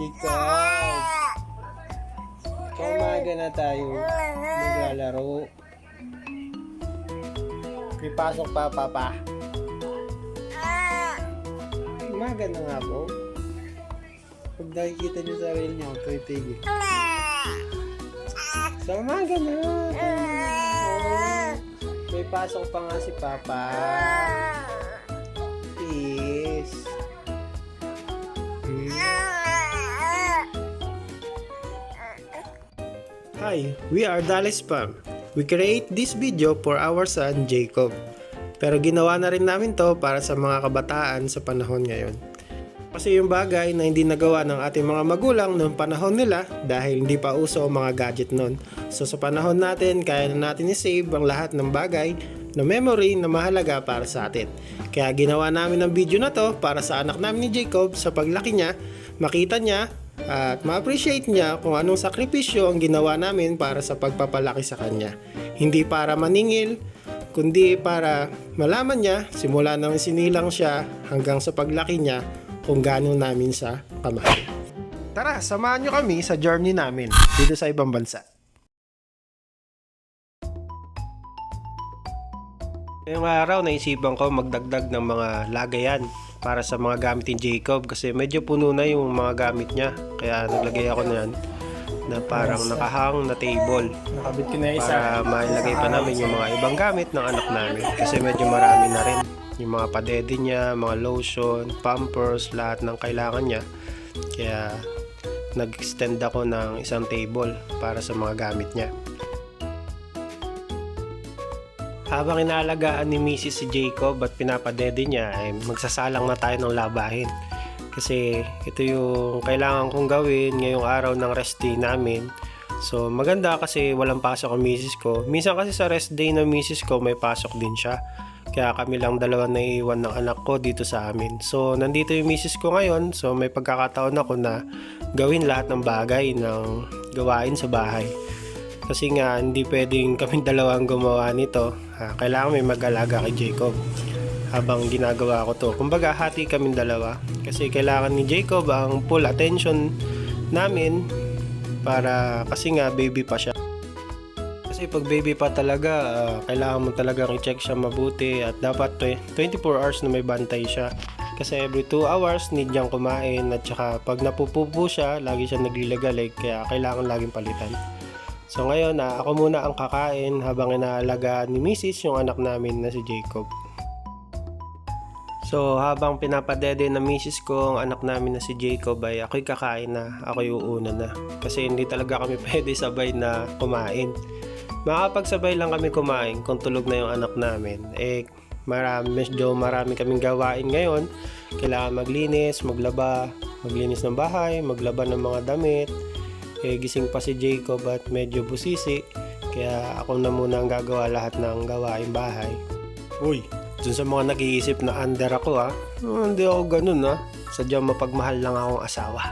So, umaga na tayo maglalaro. May pasok pa, papa. Umaga na nga po. Pag nakikita niyo sa reel niyo, ito itigil. Sa umaga na. May pasok pa nga si papa. Hi, we are Dallas Spam. We create this video for our son Jacob. Pero ginawa na rin namin to para sa mga kabataan sa panahon ngayon. Kasi yung bagay na hindi nagawa ng ating mga magulang noong panahon nila dahil hindi pa uso ang mga gadget noon. So sa panahon natin, kaya na natin i-save ang lahat ng bagay na memory na mahalaga para sa atin. Kaya ginawa namin ang video na to para sa anak namin ni Jacob sa paglaki niya, makita niya at ma-appreciate niya kung anong sakripisyo ang ginawa namin para sa pagpapalaki sa kanya. Hindi para maningil, kundi para malaman niya simula nang sinilang siya hanggang sa paglaki niya kung gaano namin sa kamahal. Tara, samahan niyo kami sa journey namin dito sa ibang bansa. Ngayong araw, naisipan ko magdagdag ng mga lagayan para sa mga gamit ni Jacob. Kasi medyo puno na yung mga gamit niya. Kaya naglagay ako na yan na parang nakahang na table. Nakabit ko na isa. para mailagay pa namin yung mga ibang gamit ng anak namin. Kasi medyo marami na rin. Yung mga padede niya, mga lotion, pampers, lahat ng kailangan niya. Kaya nag-extend ako ng isang table para sa mga gamit niya habang inaalagaan ni Mrs. si Jacob at pinapadede niya ay magsasalang na tayo ng labahin kasi ito yung kailangan kong gawin ngayong araw ng rest day namin So maganda kasi walang pasok ang misis ko. Minsan kasi sa rest day ng misis ko may pasok din siya. Kaya kami lang dalawa na iwan ng anak ko dito sa amin. So nandito yung misis ko ngayon. So may pagkakataon ako na gawin lahat ng bagay ng gawain sa bahay. Kasi nga hindi pwedeng kaming dalawang gumawa nito. Ah, kailangan may mag-alaga kay Jacob habang ginagawa ko to. Kumbaga hati kaming dalawa. Kasi kailangan ni Jacob ang full attention namin para kasi nga baby pa siya. Kasi pag baby pa talaga, ah, kailangan mo talagang i-check siya mabuti at dapat twe- 24 hours na may bantay siya. Kasi every 2 hours need niyang kumain at saka pag napupupo siya, lagi siya naglilagalig kaya kailangan laging palitan. So ngayon, ah, ako muna ang kakain habang inaalagaan ni Mrs. yung anak namin na si Jacob. So habang pinapadede ng misis ko ang anak namin na si Jacob ay ako'y kakain na, ako yung una na. Kasi hindi talaga kami pwede sabay na kumain. Makapagsabay lang kami kumain kung tulog na yung anak namin. Eh marami, medyo marami kaming gawain ngayon. Kailangan maglinis, maglaba, maglinis ng bahay, maglaba ng mga damit. Eh gising pa si Jacob at medyo busisi. Kaya ako na muna ang gagawa lahat ng gawain bahay. Uy, dun sa mga nag-iisip na under ako ha, oh, hindi ako ganun ha. Sadyang mapagmahal lang akong asawa.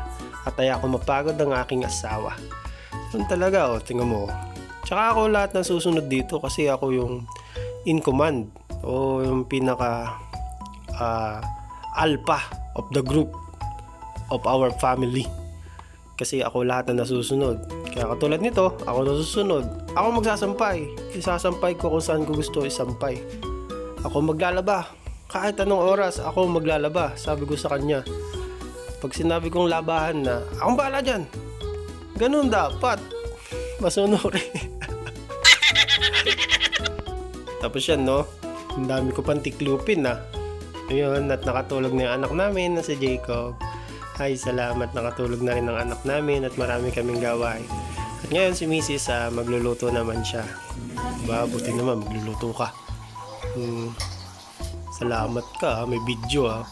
At ay ako mapagod ang aking asawa. Yun talaga oh, tingnan mo. Tsaka ako lahat ng susunod dito kasi ako yung in command o yung pinaka ah, alpha of the group of our family. Kasi ako lahat na nasusunod. Kaya katulad nito, ako nasusunod. Ako magsasampay. Isasampay ko kung saan ko gusto isampay. Ako maglalaba. Kahit anong oras, ako maglalaba. Sabi ko sa kanya. Pag sinabi kong labahan na, akong bahala dyan. Ganun dapat. Masunurin. Tapos yan, no? Ang dami ko pang tiklupin, na. Ayun, at nakatulog na yung anak namin na si Jacob. Ay, salamat. Nakatulog na rin ang anak namin at marami kaming gawain. At ngayon si Mrs. ah, magluluto naman siya. Ba, buti naman magluluto ka. Hmm, salamat ka, ah. may video ah.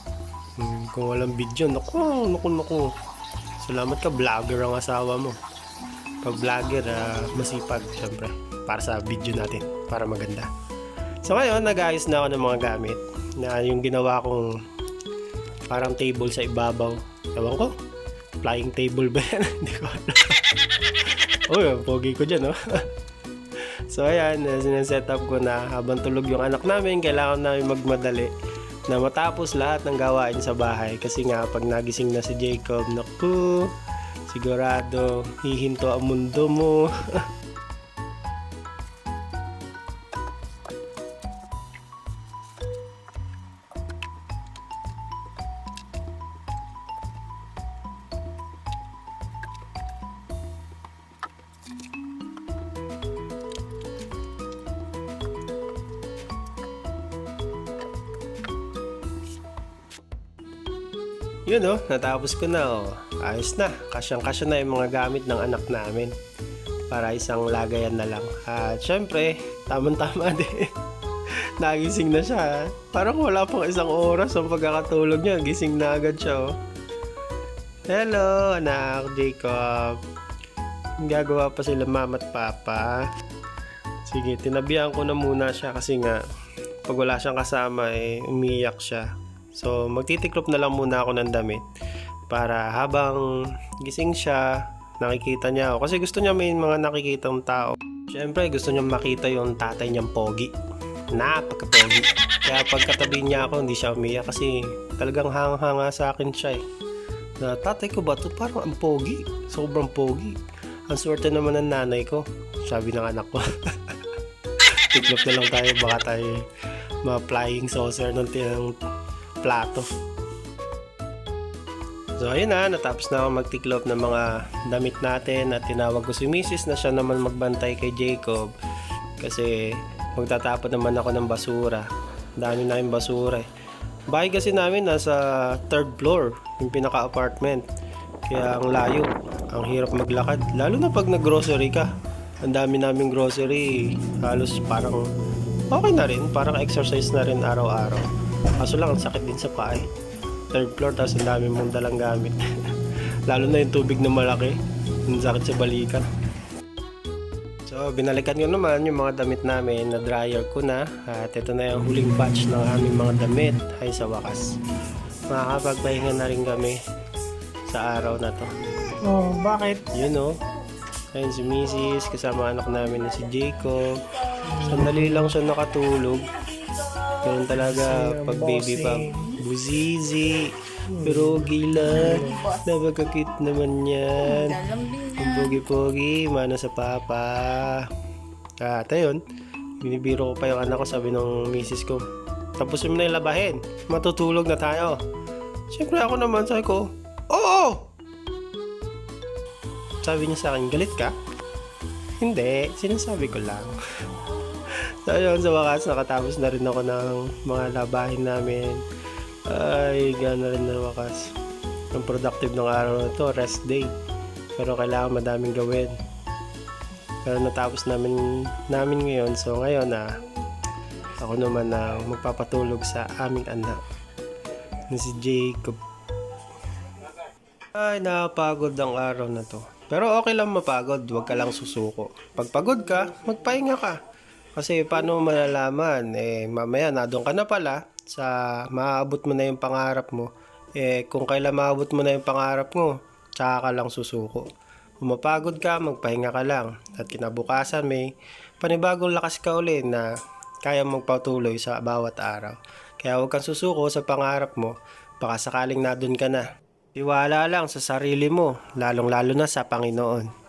Hmm, kung walang video, naku, naku, naku. Salamat ka, vlogger ang asawa mo. Pag vlogger, ah, masipag, syempre. Para sa video natin, para maganda. So ngayon, nag-ayos na ako ng mga gamit. Na yung ginawa kong parang table sa ibabaw. Ewan ko, flying table ba yan? Hindi ko alam. Uy, pogi ko dyan, oh. So ayan, uh, sineset up ko na habang tulog yung anak namin, kailangan namin magmadali na matapos lahat ng gawain sa bahay kasi nga pag nagising na si Jacob, naku, sigurado hihinto ang mundo mo. Yun oh, natapos ko na oh. Ayos na, kasyang-kasya na yung mga gamit ng anak namin. Para isang lagayan na lang. At syempre, tamang-tama din. Nagising na siya. Parang wala pang isang oras ang pagkakatulog niya. Gising na agad siya oh. Hello, anak Jacob. Gagawa pa sila mama at papa. Sige, tinabihan ko na muna siya kasi nga pag wala siyang kasama eh umiyak siya. So magtitiklop na lang muna ako ng damit para habang gising siya, nakikita niya ako. Kasi gusto niya may mga nakikitang tao. Siyempre gusto niya makita yung tatay niyang pogi. Napaka-pogi. Kaya pagkatabi niya ako, hindi siya umiyak kasi talagang hanga-hanga sa akin siya eh. Na tatay ko ba to Parang ang pogi. Sobrang pogi. Ang swerte naman ng nanay ko. Sabi ng anak ko. Tiklop na lang tayo. Baka tayo ma-flying saucer ng tinang plato. So ayun na, natapos na ako magtiklop ng mga damit natin at tinawag ko si Mrs. na siya naman magbantay kay Jacob kasi magtatapon naman ako ng basura. Dami na yung basura eh. Bahay kasi namin nasa third floor, yung pinaka-apartment. Kaya ang layo, ang hirap maglakad. Lalo na pag nag-grocery ka. Ang dami naming grocery, halos parang okay na rin. Parang exercise na rin araw-araw. Kaso lang, ang sakit din sa paa eh. Third floor, tapos ang dami mong dalang gamit. Lalo na yung tubig na malaki. Ang sakit sa balikat. So, binalikan ko naman yung mga damit namin na dryer ko na. At ito na yung huling batch ng aming mga damit. Ay, sa wakas. Makakapagpahinga na rin kami sa araw na to. Oh, bakit? Yun o. Ayun si Mrs. Kasama anak namin na si Jacob. Sandali lang siya nakatulog. Ganun talaga pag baby pa. Buzizi. Pero gilan. Napagkakit naman yan. Ang pogi-pogi. Mana sa papa. At ayun. Binibiro ko pa yung anak ko. Sabi ng misis ko. Tapusin mo na yung labahin. Matutulog na tayo. Siyempre ako naman. Sabi ko. Oo! Sabi niya sa akin, galit ka? Hindi, sinasabi ko lang. so yun, sa wakas, nakatapos na rin ako ng mga labahin namin. Ay, gana rin na wakas. Ang productive ng araw na to, rest day. Pero kailangan madaming gawin. Pero natapos namin, namin ngayon, so ngayon na ako naman na magpapatulog sa aming anak na si Jacob. Ay, napagod ang araw na to. Pero okay lang mapagod, huwag ka lang susuko. Pag pagod ka, magpahinga ka. Kasi paano malalaman, eh mamaya na doon ka na pala sa maaabot mo na yung pangarap mo. Eh kung kailan maabot mo na yung pangarap mo, tsaka ka lang susuko. Kung ka, magpahinga ka lang. At kinabukasan may panibagong lakas ka uli na kaya mong patuloy sa bawat araw. Kaya huwag kang susuko sa pangarap mo, baka sakaling na ka na. Tiwala lang sa sarili mo, lalong-lalo na sa Panginoon.